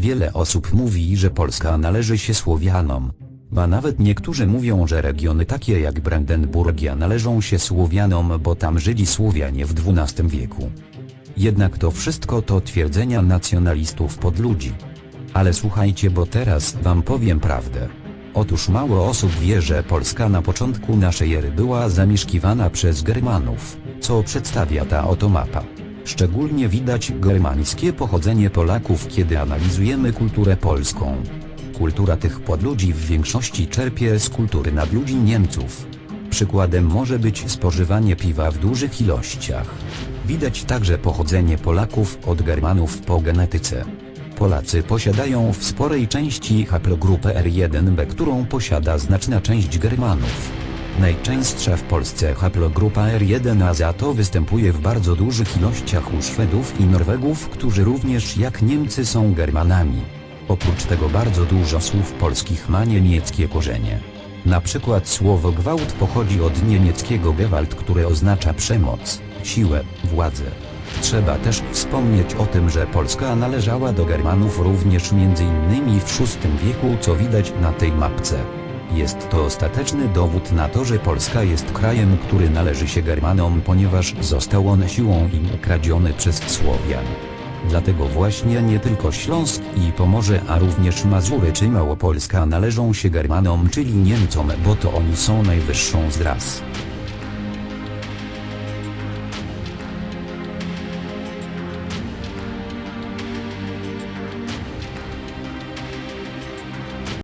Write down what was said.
Wiele osób mówi, że Polska należy się Słowianom. Ba nawet niektórzy mówią, że regiony takie jak Brandenburgia należą się Słowianom, bo tam żyli Słowianie w XII wieku. Jednak to wszystko to twierdzenia nacjonalistów pod ludzi. Ale słuchajcie, bo teraz wam powiem prawdę. Otóż mało osób wie, że Polska na początku naszej ery była zamieszkiwana przez Germanów, co przedstawia ta oto mapa. Szczególnie widać germańskie pochodzenie Polaków, kiedy analizujemy kulturę polską. Kultura tych podludzi w większości czerpie z kultury nadludzi Niemców. Przykładem może być spożywanie piwa w dużych ilościach. Widać także pochodzenie Polaków od Germanów po genetyce. Polacy posiadają w sporej części haplogrupę R1b, którą posiada znaczna część Germanów. Najczęstsza w Polsce haplogrupa R1a za to występuje w bardzo dużych ilościach u Szwedów i Norwegów, którzy również jak Niemcy są Germanami. Oprócz tego bardzo dużo słów polskich ma niemieckie korzenie. Na przykład słowo gwałt pochodzi od niemieckiego Gewalt, które oznacza przemoc, siłę, władzę. Trzeba też wspomnieć o tym, że Polska należała do Germanów również m.in. w VI wieku, co widać na tej mapce. Jest to ostateczny dowód na to, że Polska jest krajem, który należy się Germanom, ponieważ został on siłą im ukradziony przez Słowian. Dlatego właśnie nie tylko Śląsk i Pomorze, a również Mazury czy Małopolska należą się Germanom, czyli Niemcom, bo to oni są najwyższą z ras.